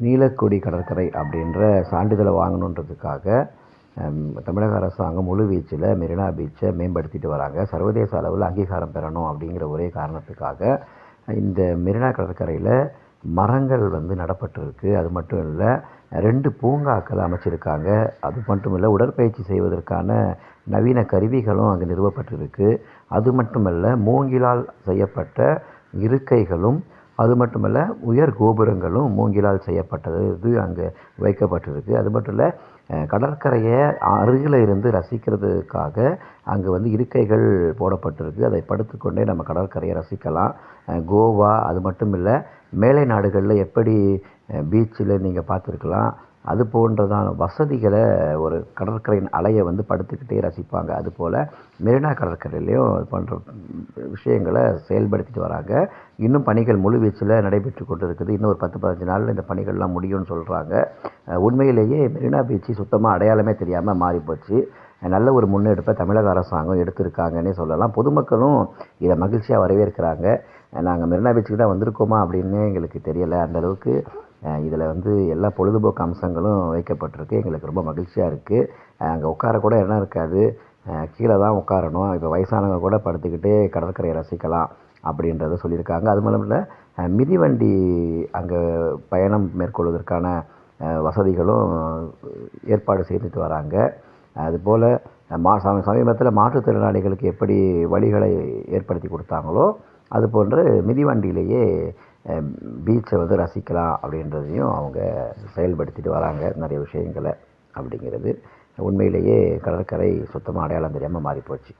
நீலக்கொடி கடற்கரை அப்படின்ற சான்றிதழை வாங்கணுன்றதுக்காக தமிழக அரசாங்கம் முழு வீச்சில் மெரினா பீச்சை மேம்படுத்திட்டு வராங்க. சர்வதேச அளவில் அங்கீகாரம் பெறணும் அப்படிங்கிற ஒரே காரணத்துக்காக இந்த மெரினா கடற்கரையில் மரங்கள் வந்து நடப்பட்டிருக்கு. அது மட்டும் இல்லை ரெண்டு பூங்காக்கள் அமைச்சிருக்காங்க. அது மட்டும் இல்லை உடற்பயிற்சி செய்வதற்கான நவீன கருவிகளும் அங்கே நிறுவப்பட்டிருக்கு. அது மட்டுமல்ல மூங்கிலால் செய்யப்பட்ட இருக்கைகளும் அது மட்டும் இல்லை உயர் கோபுரங்களும் மூங்கிலால் செய்யப்பட்டது இது அங்கே வைக்கப்பட்டிருக்கு. அது மட்டும் இல்லை கடற்கரையை அருகில் இருந்து ரசிக்கிறதுக்காக அங்கே வந்து இருக்கைகள் போடப்பட்டிருக்கு. அதை படுத்துக்கொண்டே நம்ம கடற்கரையை ரசிக்கலாம். கோவா அது மட்டும் இல்லை மேலை நாடுகளில் எப்படி பீச்சில் நீங்கள் பார்த்துருக்கலாம். அது போன்றதான வசதிகளை ஒரு கடற்கரையின் அலையை வந்து படுத்துக்கிட்டே ரசிப்பாங்க. அதுபோல் மெரினா கடற்கரையிலையும் இது போன்ற விஷயங்களை செயல்படுத்திட்டு வராங்க. இன்னும் பணிகள் முழுவீச்சில் நடைபெற்று கொண்டு இருக்குது இன்னும் ஒரு பத்து பதினஞ்சு நாளில் இந்த பணிகள்லாம் முடியும்னு சொல்கிறாங்க உண்மையிலேயே மெரினா பீச்சு சுத்தமாக அடையாளமே தெரியாமல் மாறிப்போச்சு நல்ல ஒரு முன்னெடுப்பை தமிழக அரசாங்கம் எடுத்திருக்காங்கன்னே சொல்லலாம். பொதுமக்களும் இதை மகிழ்ச்சியாக வரவேற்கிறாங்க. நாங்கள் மெரினா பீச்சுக்கு தான் வந்திருக்கோமா அப்படின்னு எங்களுக்கு தெரியலை. அந்தளவுக்கு இதில் வந்து எல்லா பொழுதுபோக்கு அம்சங்களும் வைக்கப்பட்டிருக்கு. எங்களுக்கு ரொம்ப மகிழ்ச்சியாக இருக்குது அங்கே உட்கார கூட இடம் இருக்காது. கீழே தான் உட்காரணும். இப்போ வயசானவங்க கூட படுத்துக்கிட்டே கடற்கரையை ரசிக்கலாம் அப்படின்றத சொல்லியிருக்காங்க. அது மூலம் இல்லை மிதிவண்டி அங்கே பயணம் மேற்கொள்வதற்கான வசதிகளும் ஏற்பாடு செய்துட்டு வராங்க. அதுபோல் மா சமீபத்தில் மாற்றுத்திறனாளிகளுக்கு எப்படி வழிகளை ஏற்படுத்தி கொடுத்தாங்களோ அது போன்று மிதிவண்டியிலேயே பீச்சை வந்து ரசிக்கலாம் அப்படின்றதையும் அவங்க செயல்படுத்திட்டு வராங்க நிறைய விஷயங்களை அப்படிங்கிறது. உண்மையிலேயே கடற்கரை சுத்தமாக அடையாளம் தெரியாமல் மாறிப்போச்சு.